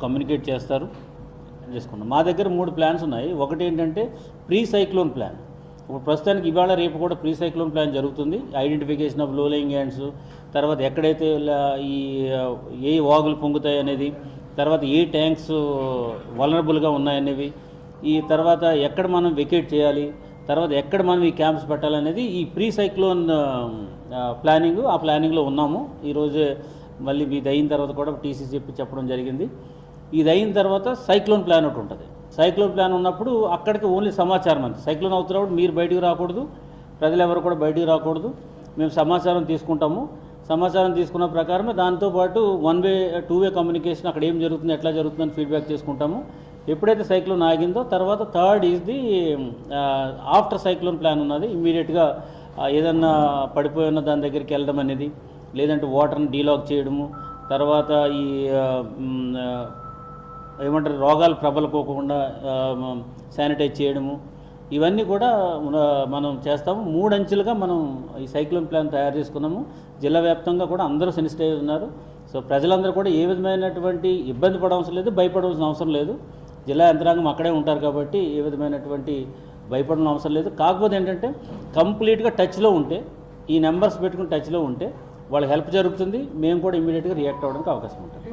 Communicate చేస్తారు. చేసుకున్నాం మా దగ్గర మూడు ప్లాన్స్ ఉన్నాయి. ఒకటి ఏంటంటే ప్రీ సైక్లోన్ ప్లాన్ ఇప్పుడు ప్రస్తుతానికి ఇవాళ రేపు కూడా ప్రీ సైక్లోన్ ప్లాన్ జరుగుతుంది. ఐడెంటిఫికేషన్ ఆఫ్ లోలింగ్ హ్యాండ్స్ తర్వాత ఎక్కడైతే ఈ ఏ వాగులు పొంగుతాయి అనేది తర్వాత ఏ ట్యాంక్స్ వలనరబుల్గా ఉన్నాయనేవి ఈ తర్వాత ఎక్కడ మనం వెకేట్ చేయాలి తర్వాత ఎక్కడ మనం ఈ క్యాంప్స్ పెట్టాలనేది ఈ ప్రీ సైక్లోన్ ప్లానింగ్ ఆ ప్లానింగ్లో ఉన్నాము. ఈరోజే మళ్ళీ ఇది అయిన తర్వాత కూడా టీసీ చెప్పి చెప్పడం జరిగింది. ఇది అయిన తర్వాత సైక్లోన్ ప్లాన్ ఒకటి ఉంటుంది. సైక్లోన్ ప్లాన్ ఉన్నప్పుడు అక్కడికి ఓన్లీ సమాచారం అంతే. సైక్లోన్ అవుతున్నప్పుడు మీరు బయటికి రాకూడదు ప్రజలు ఎవరు కూడా బయటికి రాకూడదు. మేము సమాచారం తీసుకుంటాము. సమాచారం తీసుకున్న ప్రకారమే దాంతోపాటు one way two way communication అక్కడ ఏం జరుగుతుంది ఎట్లా జరుగుతుందని ఫీడ్బ్యాక్ చేసుకుంటాము. ఎప్పుడైతే సైక్లోన్ ఆగిందో తర్వాత third is the after cyclone plan ఉన్నది. ఇమ్మీడియట్గా ఏదన్నా పడిపోయిన దాని దగ్గరికి వెళ్ళడం అనేది. లేదంటే వాటర్ని డీలాక్ చేయడము తర్వాత ఈ ఏమంటారు రోగాలు ప్రబలకోకుండా శానిటైజ్ చేయడము ఇవన్నీ కూడా మన- మనం చేస్తాము. మూడు అంచెలుగా మనం ఈ సైక్లోన్ ప్లాన్ తయారు చేసుకున్నాము. జిల్లా వ్యాప్తంగా కూడా అందరూ సెన్సిటైజ్ ఉన్నారు. సో ప్రజలందరూ కూడా ఏ విధమైనటువంటి ఇబ్బంది పడవలసిన లేదు భయపడవలసిన అవసరం లేదు. జిల్లా యంత్రాంగం అక్కడే ఉంటారు కాబట్టి ఏ విధమైనటువంటి భయపడడం అవసరం లేదు. కాకపోతే ఏంటంటే కంప్లీట్గా టచ్లో ఉంటే ఈ నెంబర్స్ పెట్టుకుని టచ్లో ఉంటే వాళ్ళకి హెల్ప్ జరుగుతుంది. మేము కూడా ఇమీడియట్గా రియాక్ట్ అవ్వడానికి అవకాశం ఉంటుంది.